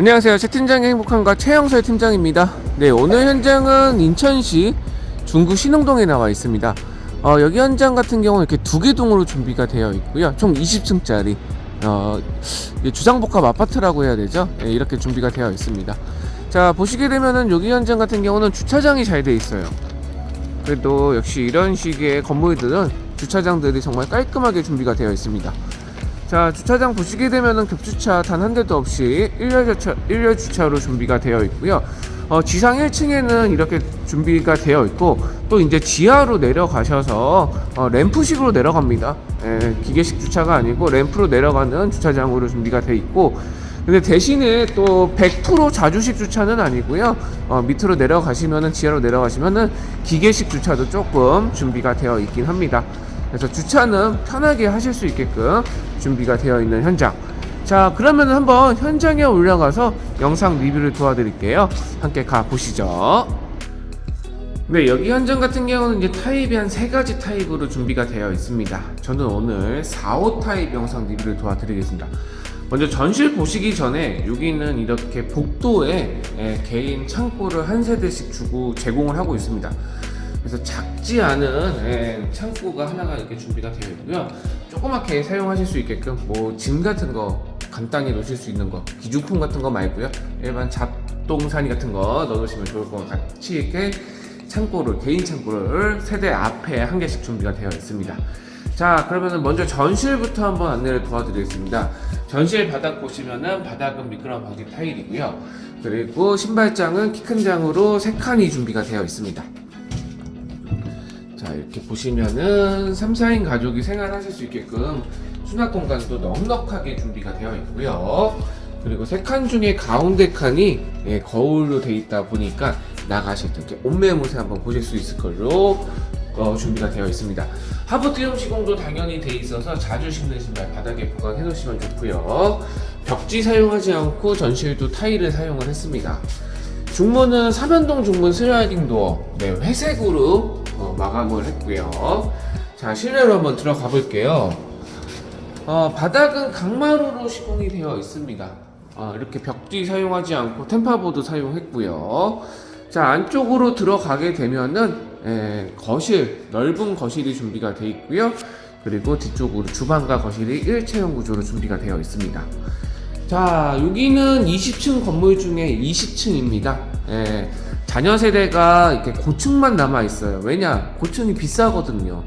안녕하세요. 최 팀장의 행복한가 최영설 팀장입니다. 네, 오늘 현장은 인천시 중구 신흥동에 나와 있습니다. 어, 여기 현장 같은 경우는 이렇게 두 개 동으로 준비가 되어 있고요. 총 20층짜리 어, 주상복합 아파트라고 해야 되죠. 네, 이렇게 준비가 되어 있습니다. 자, 보시게 되면은 여기 현장 같은 경우는 주차장이 잘 돼 있어요. 그래도 역시 이런 식의 건물들은 주차장들이 정말 깔끔하게 준비가 되어 있습니다. 자 주차장 보시게 되면은 급주차 단 한 대도 없이 일렬 주차 일렬 주차로 준비가 되어 있고요. 어, 지상 1층에는 이렇게 준비가 되어 있고 또 이제 지하로 내려가셔서 어, 램프식으로 내려갑니다. 예, 기계식 주차가 아니고 램프로 내려가는 주차장으로 준비가 되어 있고 근데 대신에 또 100% 자주식 주차는 아니고요. 어, 밑으로 내려가시면은 지하로 내려가시면은 기계식 주차도 조금 준비가 되어 있긴 합니다. 그래서 주차는 편하게 하실 수 있게끔 준비가 되어 있는 현장. 자, 그러면 한번 현장에 올라가서 영상 리뷰를 도와드릴게요. 함께 가 보시죠. 네, 여기 현장 같은 경우는 이제 타입이 한 세 가지 타입으로 준비가 되어 있습니다. 저는 오늘 4, 5 타입 영상 리뷰를 도와드리겠습니다. 먼저 전실 보시기 전에 여기는 이렇게 복도에 예, 개인 창고를 한 세대씩 주고 제공을 하고 있습니다. 그래서 작지 않은 예, 창고가 하나가 이렇게 준비가 되어 있고요. 조그맣게 사용하실 수 있게끔 뭐 짐 같은 거 간단히 놓으실 수 있는 거 기중품 같은 거 말고요. 일반 잡동사니 같은 거 넣으시면 좋을 것 같이 이렇게 창고를 개인 창고를 세대 앞에 한 개씩 준비가 되어 있습니다. 자 그러면은 먼저 전실부터 한번 안내를 도와드리겠습니다. 전실 바닥 보시면은 바닥은 미끄럼 방지 타일이고요. 그리고 신발장은 키 큰 장으로 세 칸이 준비가 되어 있습니다. 자 이렇게 보시면은 3, 4인 가족이 생활하실 수 있게끔 수납 공간도 넉넉하게 준비가 되어 있고요. 그리고 세 칸 중에 가운데 칸이 예, 거울로 되어 있다 보니까 나가실 때 옷매무새 한번 보실 수 있을 걸로 어, 준비가 되어 있습니다. 하부 띄움 시공도 당연히 되어 있어서 자주 신는 신발 바닥에 보관해 놓으시면 좋고요. 벽지 사용하지 않고 전실도 타일을 사용을 했습니다. 중문은 삼연동 중문 슬라이딩 도어 네, 회색으로 어, 마감을 했고요. 자 실내로 한번 들어가 볼게요. 어, 바닥은 강마루로 시공이 되어 있습니다. 어, 이렇게 벽지 사용하지 않고 템파보드 사용했고요. 자 안쪽으로 들어가게 되면은 예, 거실 넓은 거실이 준비가 되어 있고요. 그리고 뒤쪽으로 주방과 거실이 일체형 구조로 준비가 되어 있습니다. 자, 여기는 20층 건물 중에 20층입니다. 예, 자녀 세대가 이렇게 고층만 남아 있어요. 왜냐? 고층이 비싸거든요.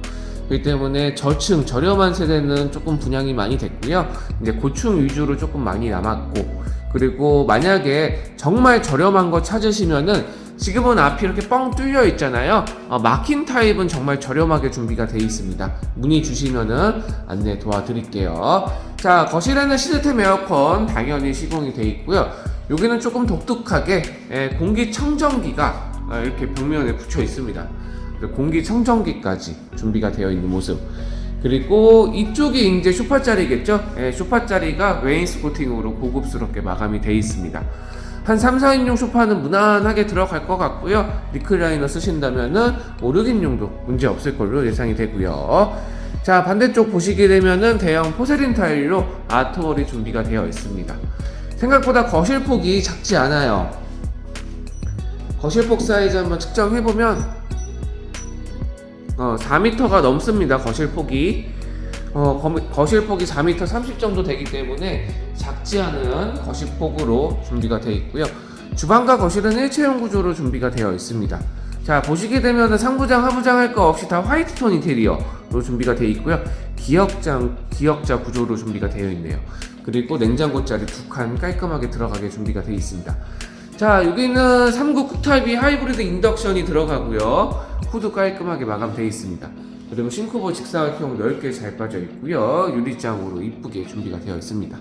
그렇기 때문에 저층 저렴한 세대는 조금 분양이 많이 됐고요. 이제 고층 위주로 조금 많이 남았고 그리고 만약에 정말 저렴한 거 찾으시면은 지금은 앞이 이렇게 뻥 뚫려 있잖아요. 어, 막힌 타입은 정말 저렴하게 준비가 되어 있습니다. 문의 주시면은 안내 도와드릴게요. 자, 거실에는 시스템 에어컨 당연히 시공이 되어 있고요. 여기는 조금 독특하게 예, 공기청정기가 어, 이렇게 벽면에 붙여 있습니다. 공기청정기까지 준비가 되어 있는 모습. 그리고 이쪽이 이제 쇼파 자리겠죠? 예, 쇼파 자리가 웨인스 코팅으로 고급스럽게 마감이 되어 있습니다. 한 3, 4인용 소파는 무난하게 들어갈 것 같고요. 리클라이너 쓰신다면은 5, 6인용도 문제 없을 걸로 예상이 되고요. 자, 반대쪽 보시게 되면은 대형 포세린 타일로 아트월이 준비가 되어 있습니다. 생각보다 거실 폭이 작지 않아요. 거실 폭 사이즈 한번 측정해보면 어, 4m가 넘습니다. 거실 폭이. 어, 거, 거실 폭이 4m 30 정도 되기 때문에 작지 않은 거실 폭으로 준비가 되어 있고요. 주방과 거실은 일체형 구조로 준비가 되어 있습니다. 자, 보시게 되면 상부장, 하부장 할 거 없이 다 화이트 톤 인테리어로 준비가 되어 있고요. 기역장, 기역자 구조로 준비가 되어 있네요. 그리고 냉장고 자리 두 칸 깔끔하게 들어가게 준비가 되어 있습니다. 자, 여기는 3구 쿡타입이 하이브리드 인덕션이 들어가고요. 후드 깔끔하게 마감되어 있습니다. 그리고 싱크볼 직사각형 넓게 잘 빠져 있고요. 유리장으로 이쁘게 준비가 되어 있습니다.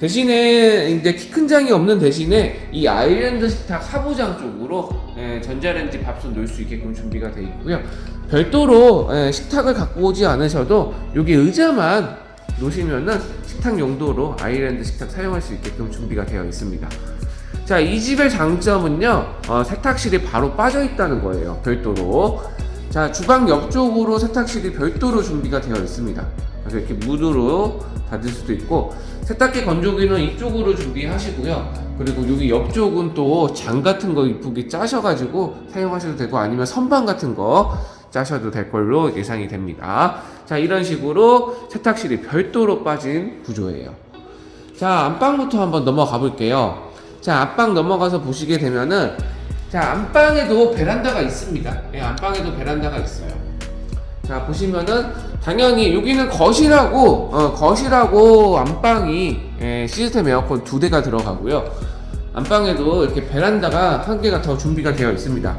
대신에 이제 키 큰 장이 없는 대신에 이 아일랜드 식탁 하부장 쪽으로 예, 전자레인지 밥솥 넣을 수 있게끔 준비가 되어 있고요. 별도로 예, 식탁을 갖고 오지 않으셔도 여기 의자만 놓으시면은 식탁 용도로 아일랜드 식탁 사용할 수 있게끔 준비가 되어 있습니다. 자, 이 집의 장점은요, 어, 세탁실이 바로 빠져 있다는 거예요. 별도로. 자, 주방 옆쪽으로 세탁실이 별도로 준비가 되어 있습니다. 그래서 이렇게 문으로 닫을 수도 있고 세탁기 건조기는 이쪽으로 준비하시고요. 그리고 여기 옆쪽은 또 장 같은 거 이쁘게 짜셔가지고 사용하셔도 되고 아니면 선반 같은 거 짜셔도 될 걸로 예상이 됩니다. 자, 이런 식으로 세탁실이 별도로 빠진 구조예요. 자, 안방부터 한번 넘어가 볼게요. 자, 안방 넘어가서 보시게 되면은 자, 안방에도 베란다가 있습니다. 예, 안방에도 베란다가 있어요. 자, 보시면은 당연히 여기는 거실하고 어, 거실하고 안방이 예, 시스템 에어컨 두 대가 들어가고요. 안방에도 이렇게 베란다가 한 개가 더 준비가 되어 있습니다.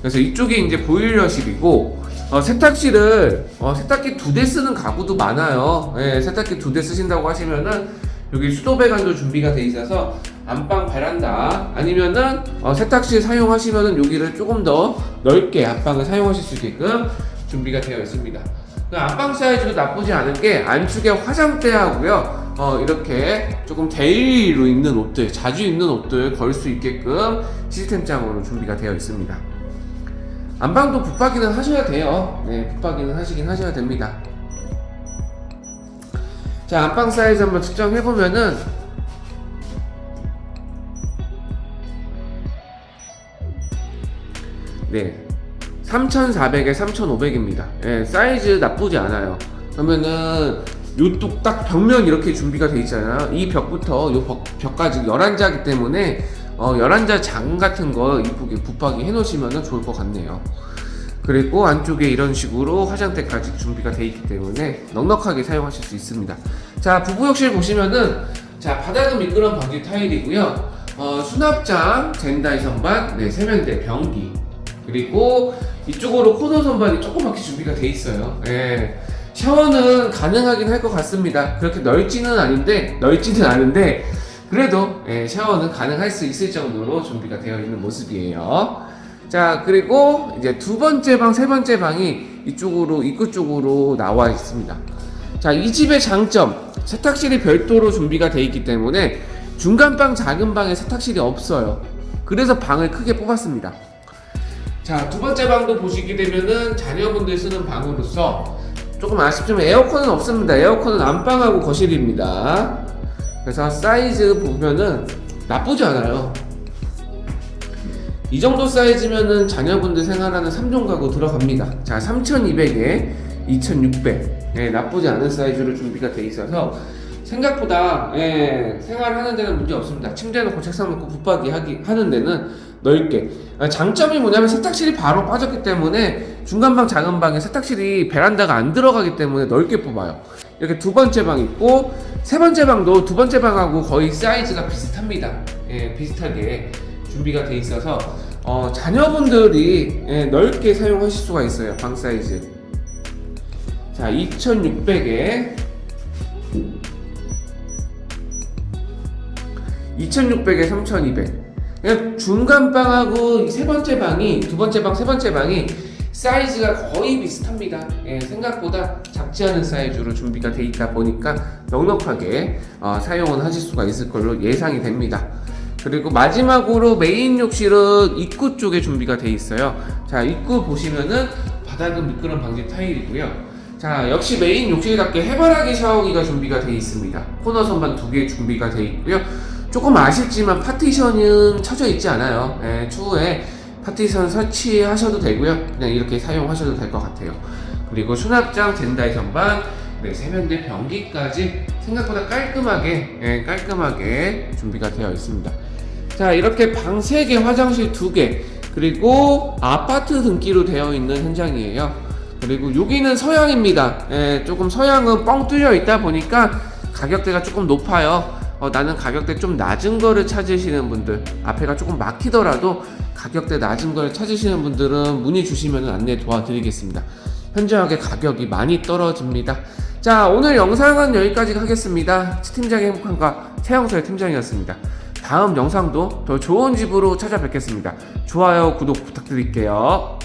그래서 이쪽이 이제 보일러실이고 어, 세탁실을 어, 세탁기 두 대 쓰는 가구도 많아요. 예, 세탁기 두 대 쓰신다고 하시면은 여기 수도 배관도 준비가 돼 있어서 안방 베란다 아니면은 어, 세탁실 사용하시면은 여기를 조금 더 넓게 안방을 사용하실 수 있게끔 준비가 되어 있습니다. 그 안방 사이즈도 나쁘지 않은 게 안쪽에 화장대하고요. 어, 이렇게 조금 데일리로 입는 옷들, 자주 입는 옷들 걸 수 있게끔 시스템 장으로 준비가 되어 있습니다. 안방도 붙박이는 하셔야 돼요. 네, 붙박이는 하시긴 하셔야 됩니다. 자, 안방 사이즈 한번 측정해 보면은 네. 3,400에 3,500입니다. 예, 사이즈 나쁘지 않아요. 그러면은 요쪽 딱 벽면 이렇게 준비가 돼 있잖아요. 이 벽부터 요 벽, 벽까지 11자기 때문에 어, 11자 장 같은 거 이쁘게 붙박이 해 놓으시면 좋을 것 같네요. 그리고 안쪽에 이런 식으로 화장대까지 준비가 돼 있기 때문에 넉넉하게 사용하실 수 있습니다. 자, 부부욕실 보시면은 자, 바닥은 미끄럼 방지 타일이고요. 어, 수납장, 젠다이 선반, 네, 세면대, 변기. 그리고 이쪽으로 코너 선반이 조그맣게 준비가 돼 있어요. 예. 샤워는 가능하긴 할 것 같습니다. 그렇게 넓지는 아닌데, 넓지는 않은데, 그래도 예, 샤워는 가능할 수 있을 정도로 준비가 되어 있는 모습이에요. 자, 그리고 이제 두 번째 방, 세 번째 방이 이쪽으로, 입구 쪽으로 나와 있습니다. 자, 이 집의 장점. 세탁실이 별도로 준비가 되어 있기 때문에 중간 방, 작은 방에 세탁실이 없어요. 그래서 방을 크게 뽑았습니다. 자, 두 번째 방도 보시게 되면은 자녀분들 쓰는 방으로서 조금 아쉽지만 에어컨은 없습니다. 에어컨은 안방하고 거실입니다. 그래서 사이즈 보면은 나쁘지 않아요. 이 정도 사이즈면은 자녀분들 생활하는 3종 가구 들어갑니다. 자, 3,200에 2,600. 예, 나쁘지 않은 사이즈로 준비가 돼 있어서 생각보다 예, 생활하는 데는 문제 없습니다. 침대 놓고 책상 놓고 붙박이 하기 하는 데는 넓게. 아, 장점이 뭐냐면 세탁실이 바로 빠졌기 때문에 중간 방 작은 방에 세탁실이 베란다가 안 들어가기 때문에 넓게 뽑아요. 이렇게 두 번째 방 있고 세 번째 방도 두 번째 방하고 거의 사이즈가 비슷합니다. 예, 비슷하게 준비가 돼 있어서 어, 자녀분들이 예, 넓게 사용하실 수가 있어요. 방 사이즈. 자, 2,600에 2,600에 3,200. 그냥 중간 방하고 이세 번째 방이 두 번째 방, 세 번째 방이 사이즈가 거의 비슷합니다. 예, 생각보다 작지 않은 사이즈로 준비가 돼 있다 보니까 넉넉하게 어, 사용은 하실 수가 있을 걸로 예상이 됩니다. 그리고 마지막으로 메인 욕실은 입구 쪽에 준비가 돼 있어요. 자, 입구 보시면은 바닥은 미끄럼 방지 타일이고요. 자, 역시 메인 욕실답게 해바라기 샤워기가 준비가 돼 있습니다. 코너 선반 두 개 준비가 돼 있고요. 조금 아쉽지만 파티션은 쳐져 있지 않아요. 예, 추후에 파티션 설치하셔도 되고요. 그냥 이렇게 사용하셔도 될 것 같아요. 그리고 수납장, 젠다이 선반, 네, 세면대 변기까지 생각보다 깔끔하게, 예, 깔끔하게 준비가 되어 있습니다. 자, 이렇게 방 3개, 화장실 2개, 그리고 아파트 등기로 되어 있는 현장이에요. 그리고 여기는 서양입니다. 예, 조금 서양은 뻥 뚫려 있다 보니까 가격대가 조금 높아요. 어, 나는 가격대 좀 낮은 거를 찾으시는 분들, 앞에가 조금 막히더라도 가격대 낮은 거를 찾으시는 분들은 문의 주시면 안내 도와드리겠습니다. 현저하게 가격이 많이 떨어집니다. 자, 오늘 영상은 여기까지 하겠습니다. 팀장의 행복한가 최영서의 팀장이었습니다. 다음 영상도 더 좋은 집으로 찾아뵙겠습니다. 좋아요, 구독 부탁드릴게요.